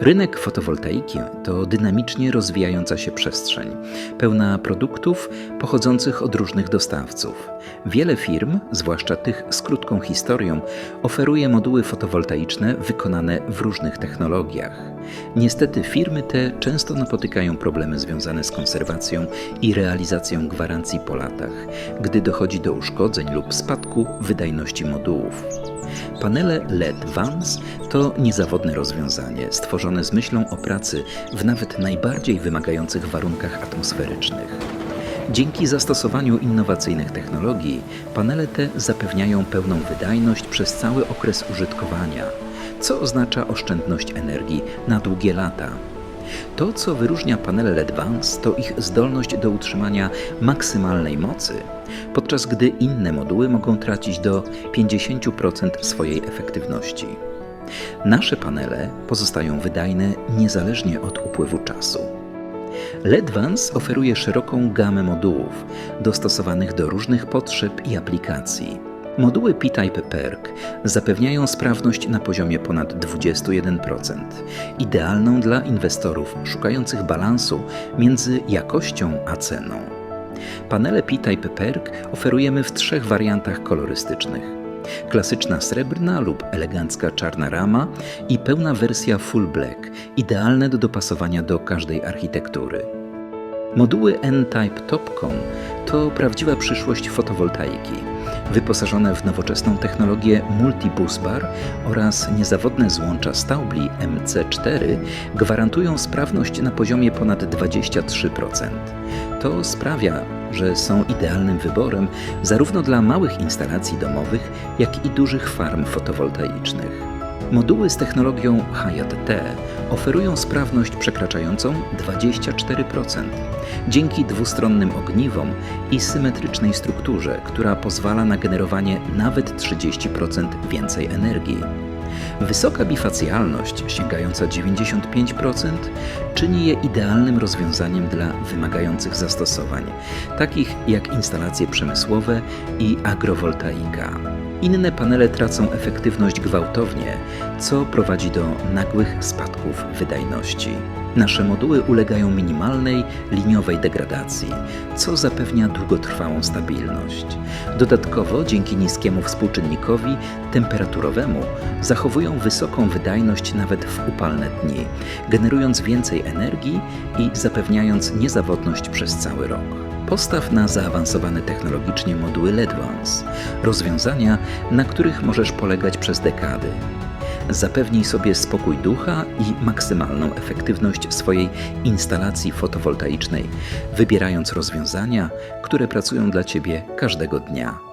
Rynek fotowoltaiki to dynamicznie rozwijająca się przestrzeń, pełna produktów pochodzących od różnych dostawców. Wiele firm, zwłaszcza tych z krótką historią, oferuje moduły fotowoltaiczne wykonane w różnych technologiach. Niestety firmy te często napotykają problemy związane z konserwacją i realizacją gwarancji po latach, gdy dochodzi do uszkodzeń lub spadku wydajności modułów. Panele LED Vans to niezawodne rozwiązanie stworzone z myślą o pracy w nawet najbardziej wymagających warunkach atmosferycznych. Dzięki zastosowaniu innowacyjnych technologii, panele te zapewniają pełną wydajność przez cały okres użytkowania, co oznacza oszczędność energii na długie lata. To, co wyróżnia panele LED Vans, to ich zdolność do utrzymania maksymalnej mocy, podczas gdy inne moduły mogą tracić do 50% swojej efektywności. Nasze panele pozostają wydajne niezależnie od upływu czasu. LED Vans oferuje szeroką gamę modułów dostosowanych do różnych potrzeb i aplikacji. Moduły P-Type PERC zapewniają sprawność na poziomie ponad 21%, idealną dla inwestorów szukających balansu między jakością a ceną. Panele P-Type PERC oferujemy w trzech wariantach kolorystycznych. Klasyczna srebrna lub elegancka czarna rama i pełna wersja full black, idealne do dopasowania do każdej architektury. Moduły N-Type Topcon to prawdziwa przyszłość fotowoltaiki, wyposażone w nowoczesną technologię Multi-Bus-Bar oraz niezawodne złącza Staubli MC4 gwarantują sprawność na poziomie ponad 23%. To sprawia, że są idealnym wyborem zarówno dla małych instalacji domowych, jak i dużych farm fotowoltaicznych. Moduły z technologią HJT oferują sprawność przekraczającą 24% dzięki dwustronnym ogniwom i symetrycznej strukturze, która pozwala na generowanie nawet 30% więcej energii. Wysoka bifacjalność, sięgająca 95%, czyni je idealnym rozwiązaniem dla wymagających zastosowań, takich jak instalacje przemysłowe i agrowoltaika. Inne panele tracą efektywność gwałtownie, co prowadzi do nagłych spadków wydajności. Nasze moduły ulegają minimalnej, liniowej degradacji, co zapewnia długotrwałą stabilność. Dodatkowo, dzięki niskiemu współczynnikowi temperaturowemu, zachowują wysoką wydajność nawet w upalne dni, generując więcej energii i zapewniając niezawodność przez cały rok. Postaw na zaawansowane technologicznie moduły LEDVANCE, rozwiązania, na których możesz polegać przez dekady. Zapewnij sobie spokój ducha i maksymalną efektywność swojej instalacji fotowoltaicznej, wybierając rozwiązania, które pracują dla Ciebie każdego dnia.